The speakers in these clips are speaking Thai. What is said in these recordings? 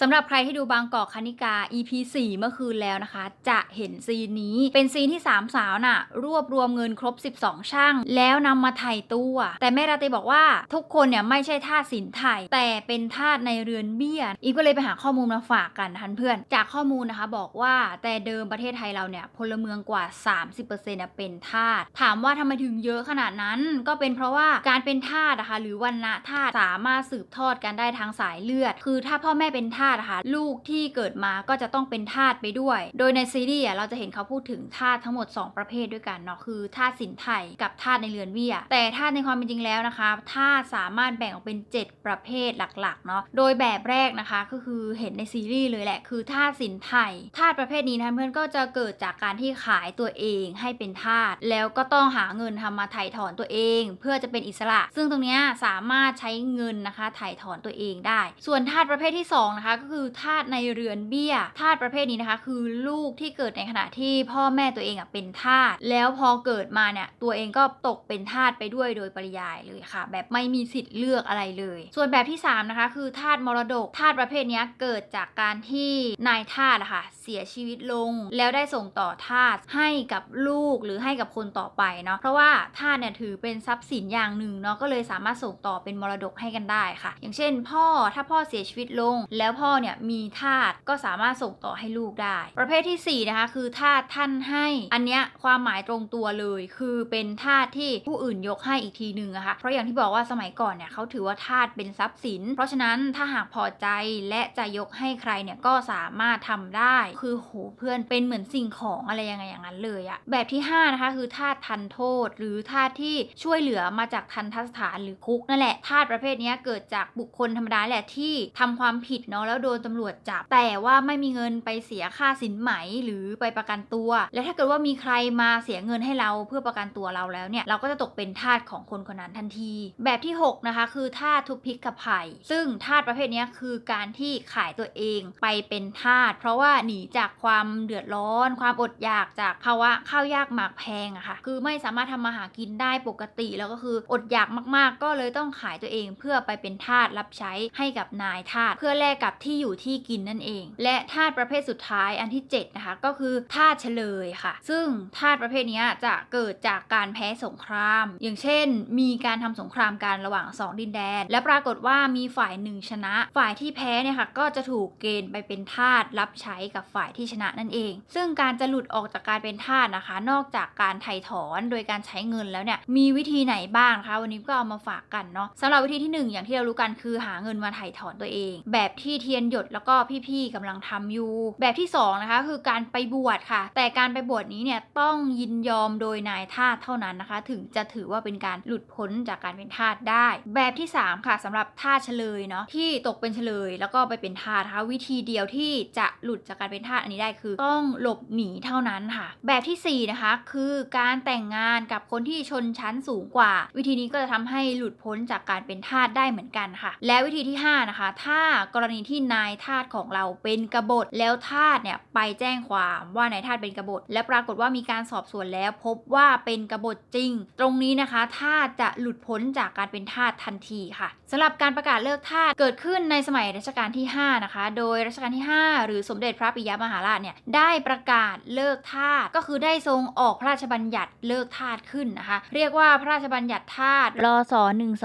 สำหรับใครที่ดูบางกอกคณิกา EP 4 เมื่อคืนแล้วนะคะ จะเห็นซีนนี้เป็นซีนที่สามสาวน่ะ รวบรวมเงินครบ 12 ช่าง แล้วนำมาไถ่ตัวแต่แม่ราตรีบอกว่าทุกคนเนี่ยไม่ใช่ทาสสินไทยแต่เป็นทาสในเรือนเบี้ยอีฟก็เลยไปหาข้อมูลมาฝากกันนะคะเพื่อน จากข้อมูลนะคะบอกว่าแต่เดิมประเทศไทยเราเนี่ยพลเมืองกว่า 30%เนี่ยเป็นทาสถามว่าทำไมถึงเยอะขนาดนั้น ก็เป็นเพราะว่าการเป็นทาสนะคะหรือวันณะทาสสามารถสืบทอดกันได้ทางสายเลือด คือถ้าพ่อแม่เป็นทาสนะคะลูกที่เกิดมาก็จะต้องเป็นทาสไปด้วย โดยในซีรีส์เราจะเห็นเขาพูดถึงทาสทั้งหมด 2 ประเภทด้วยกันเนาะคือทาสสินไทยกับทาสในเรือนเบี้ยแต่ทาสในความเป็นจริงแล้วนะคะทาสสามารถแบ่งออกเป็น 7 ประเภทหลักๆเนาะโดยแบบแรกนะคะก็คือเห็นในซีรีส์เลยแหละคือทาสสินไทยทาสประเภทนี้นะเพื่อนก็จะเกิดจากการที่ขายตัวเองให้เป็นทาสแล้วก็ต้องหาเงินทำมาไถ่ถอนตัวเอง เพื่อจะเป็นอิสระ ซึ่งตรงเนี้ยสามารถใช้เงินนะคะไถ่ถอนตัวเองได้ ส่วนทาสประเภทที่สองนะคะก็คือทาสในเรือนเบี้ยทาสประเภทนี้นะคะ คือลูกที่เกิดในขณะที่พ่อแม่ตัวเองอะเป็นทาสแล้วพอเกิดมาเนี่ยตัวเองก็ตกเป็นทาสไปด้วยโดยปริยายเลยค่ะ แบบไม่มีสิทธิ์เลือกอะไรเลย ส่วนแบบที่สามนะคะ คือทาสมรดกทาสประเภทนี้เกิดจากการที่นายทาสอะค่ะเสียชีวิตลง แล้วได้ส่งต่อทาสให้กับลูกหรือให้กับคนต่อไปเนาะเพราะว่าทาสเนี่ยถือเป็นทรัพย์สินอย่างหนึ่งเนาะก็เลยสามารถส่งต่อเป็นมรดกให้กันได้ค่ะ อย่างเช่น พ่อถ้าพ่อเสียชีวิตลง แล้วพ่อเนี่ยมีทาสก็สามารถส่งต่อให้ลูกได้ ประเภทที่สี่นะคะ คือทาสท่านให้ อันเนี้ยความหมายตรงตัวเลยคือเป็นทาสที่ผู้อื่นยกให้อีกทีหนึ่งอะคะเพราะอย่างที่บอกว่าสมัยก่อนเนี่ยเขาถือว่าทาสเป็นทรัพย์สิน เพราะฉะนั้นถ้าหากพอใจและจะยกให้ใครเนี่ยก็สามารถทำได้ คือโหเพื่อนเป็นเหมือนสิ่งของอะไรยังไงอย่างนั้นเลยอะแบบที่ห้านะคะ คือทาสทันโทษ หรือทาสที่ช่วยเหลือมาจากทันทสถานหรือคุกนั่นแหละทาสประเภทนี้เกิดจากบุคคลธรรมดาแหละที่ทำความผิดเนาะแล้วโดนตำรวจจับ แต่ว่าไม่มีเงินไปเสียค่าสินไหมหรือไปประกันตัว และถ้าเกิดว่ามีใครมาเสียเงินให้เราเพื่อประกันตัวเราแล้วเนี่ยเราก็จะตกเป็นทาสของคนคนนั้นทันที แบบที่หกนะคะ คือทาสทุพพิกกับไผ่ซึ่งทาสประเภทนี้คือการที่ขายตัวเองไปเป็นทาสเพราะว่าหนีจากความเดือดร้อน ความอดอยากจากภาวะข้าวยากหมากแพงอะค่ะคือไม่สามารถทำมาหากินได้ปกติแล้วก็คืออดอยากมากๆ ก็เลยต้องขายตัวเองเพื่อไปเป็นทาสรับใช้ให้กับนายทาสเพื่อแลกกับที่อยู่ที่กินนั่นเอง และทาสประเภทสุดท้ายอันที่ 7 นะคะ ก็คือทาสเฉลยค่ะ ซึ่งทาสประเภทนี้จะเกิดจากการแพ้สงคราม อย่างเช่น มีการทำสงครามกันระหว่างสองดินแดน และปรากฏว่ามีฝ่ายหนึ่งชนะ ฝ่ายที่แพ้เนี่ยค่ะก็จะถูกเกณฑ์ไปเป็นทาสรับใช้กับฝ่ายที่ชนะนั่นเอง ซึ่งการจะหลุดออกจากการเป็นทาสนะคะ นอกจากการไถ่ถอนโดยการใช้เงินแล้วเนี่ยมีวิธีไหนบ้างคะวันนี้ก็เอามาฝากกันเนาะสำหรับวิธีที่หนึ่งอย่างที่เรารู้กันคือหาเงินมาไถ่ถอนตัวเอง แบบที่เทียนหยดแล้วก็พี่ๆกำลังทำอยู่ แบบที่สองนะคะคือการไปบวชค่ะ แต่การไปบวชนี้เนี่ยต้องยินยอมโดยนายทาสเท่านั้นนะคะ ถึงจะถือว่าเป็นการหลุดพ้นจากการเป็นทาสได้ แบบที่สามค่ะสำหรับทาสเฉลยเนาะที่ตกเป็นเฉลย แล้วก็ไปเป็นทาสนะคะวิธีเดียวที่จะหลุดจากการเป็นทาสอันนี้ได้คือ ต้องหลบหนีเท่านั้นค่ะ แบบที่สี่นะคะคือการแต่งงานกับคนที่ชนชั้นสูงกว่า วิธีนี้ก็จะทำให้หลุดพ้นจากการเป็นทาสได้เหมือนกันค่ะ และวิธีที่ห้านะคะ ถ้ากรณีที่นายทาสของเราเป็นกบฏแล้วทาสเนี่ยไปแจ้งความว่านายทาสเป็นกบฏ และปรากฏว่ามีการสอบสวนแล้วพบว่าเป็นกบฏจริง ตรงนี้นะคะทาสจะหลุดพ้นจากการเป็นทาสทันทีค่ะสำหรับการประกาศเลิกทาสเกิดขึ้นในสมัยรัชกาลที่ 5 นะคะ โดยรัชกาลที่ 5 หรือสมเด็จพระปิยมหาราชเนี่ยได้ประกาศเลิกทาสก็คือได้ทรงออกพระราชบัญญัติเลิกทาสขึ้นนะคะ เรียกว่าพระราชบัญญัติทาสรศ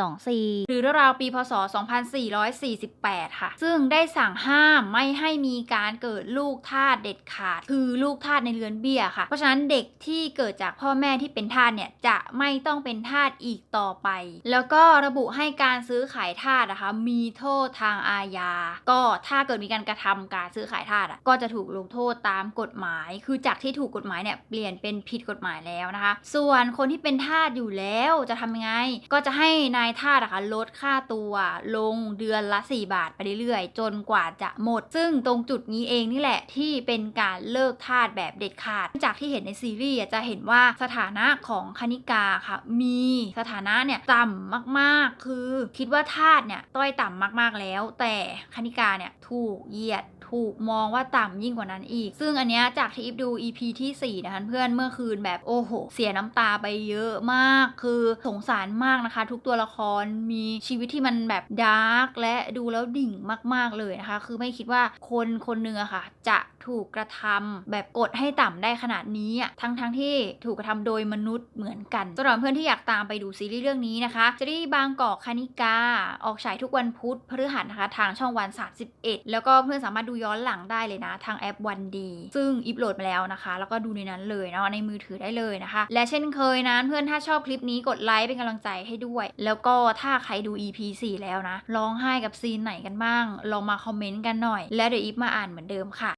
124 หรือราวปีพศ 2448 ค่ะ ซึ่งได้สั่งห้ามไม่ให้มีการเกิดลูกทาสเด็ดขาด คือลูกทาสในเรือนเบี้ยค่ะ เพราะฉะนั้นเด็กที่เกิดจากพ่อแม่ที่เป็นทาสเนี่ยจะไม่ต้องเป็นทาสอีกต่อไป แล้วก็ระบุให้การซื้อขายทาสนะคะ มีโทษทางอาญา ก็ถ้าเกิดมีการกระทำการซื้อขายทาสก็จะถูกลงโทษตามกฎหมาย คือจากที่ถูกกฎหมายเนี่ยเปลี่ยนเป็นผิดกฎหมายแล้วนะคะ ส่วนคนที่เป็นทาสอยู่แล้วจะทำยังไง ก็จะให้นายทาสนะคะลดค่าตัวลงเดือนละ 4 บาทไปเรื่อยๆ จนกว่าจะหมด ซึ่งตรงจุดนี้เองนี่แหละที่เป็นการเลิกทาสแบบเด็ดขาด จากที่เห็นในซีรีส์จะเห็นว่าสถานะของคณิกาค่ะ มีสถานะเนี่ยต่ำมากๆ คือคิดว่าทาสเนี่ยต้อยต่ำมากๆแล้ว แต่คณิกาเนี่ยถูกเหยียด ถูกมองว่าต่ำยิ่งกว่านั้นอีก ซึ่งอันเนี้ยจากที่อีฟดู EP ที่4นะคะเพื่อนเมื่อคืนแบบโอ้โห เสียน้ำตาไปเยอะมาก คือสงสารมากนะคะ ทุกตัวละครมีชีวิตที่มันแบบดาร์กและดูแล้วดิ่งมาก ๆเลยนะคะ คือไม่คิดว่าคนคนหนึ่งอะค่ะ จะถูกกระทำแบบกดให้ต่ำได้ขนาดนี้อะทั้งๆที่ถูกกระทำโดยมนุษย์เหมือนกันสำหรับเพื่อนที่อยากตามไปดูซีรีส์เรื่องนี้นะคะซีรีส์บางกอกคณิกาออกฉายทุกวันพุธพฤหัสนะคะทางช่องวัน 31 แล้วก็เพื่อนสามารถดูย้อนหลังได้เลยนะทางแอปวันดีซึ่งอิปโหลดมาแล้วนะคะ แล้วก็ดูในนั้นเลยเนาะในมือถือได้เลยนะคะ และเช่นเคยนะเพื่อนถ้าชอบคลิปนี้กดไลค์เป็นกำลังใจให้ด้วย แล้วก็ถ้าใครดู EP 4 แล้วนะร้องไห้กับซีนไหนกันบ้างลองมาคอมเมนต์กันหน่อย แล้วเดี๋ยวอิปมาอ่านเหมือนเดิมค่ะ